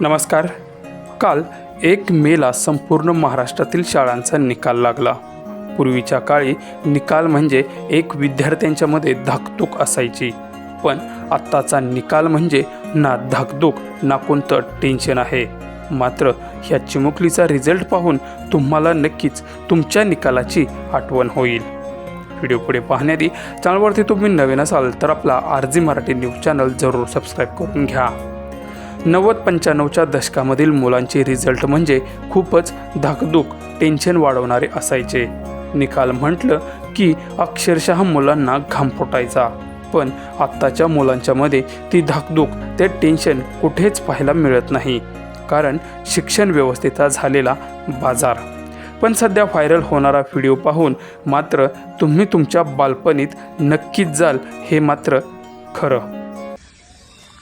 नमस्कार. काल एक मेला संपूर्ण महाराष्ट्रातील शाळांचा निकाल लागला. पूर्वीच्या काळी निकाल म्हणजे एक विद्यार्थ्यांच्यामध्ये धाकधूक असायची. पण आत्ताचा निकाल म्हणजे ना धाकधूक ना कोणतं टेन्शन आहे. मात्र ह्या चिमुकलीचा रिझल्ट पाहून तुम्हाला नक्कीच तुमच्या निकालाची आठवण होईल. व्हिडिओ पुढे पाहण्याआधी चॅनलवरती तुम्ही नवीन असाल तर आपला R G Marathi news channel जरूर सबस्क्राईब करून घ्या. नव्वद पंच्याण्णवच्या दशकामधील मुलांचे रिझल्ट म्हणजे खूपच धाकधूक टेन्शन वाढवणारे असायचे. निकाल म्हटलं की अक्षरशः मुलांना घाम फुटायचा. पण आत्ताच्या मुलांच्यामध्ये ती धाकधूक ते टेन्शन कुठेच पाहायला मिळत नाही. कारण शिक्षण व्यवस्थेचा झालेला बाजार. पण सध्या व्हायरल होणारा व्हिडिओ पाहून मात्र तुम्ही तुमच्या बालपणीत नक्कीच जाल हे मात्र खरं.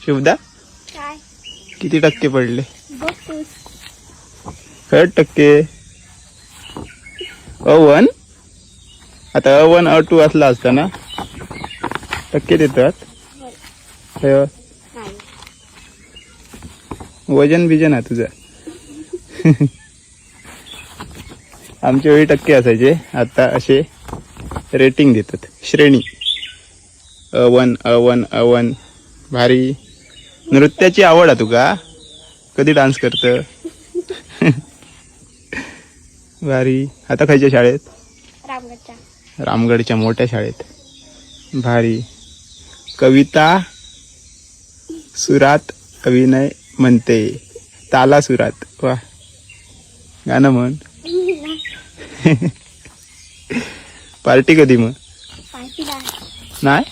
शिवदा किती टक्के पडले? खरं टक्के. अ वन? आता अ वन अ टू असला असता ना? टक्के देतात? वजन बिजन आहे तुझं. आमच्या वेळी टक्के असायचे. आता असे रेटिंग देतात. श्रेणी. अ वन अ वन अ वन. भारी. नृत्याची आवड आहे तुका? कधी डान्स करतं? भारी. आता खायच्या शाळेत? रामगडच्या. रामगडच्या मोठ्या शाळेत. भारी. कविता सुरात अभिनय म्हणते. ताला सुरात. वा गाणं म्हण. पार्टी कधी मग नाही?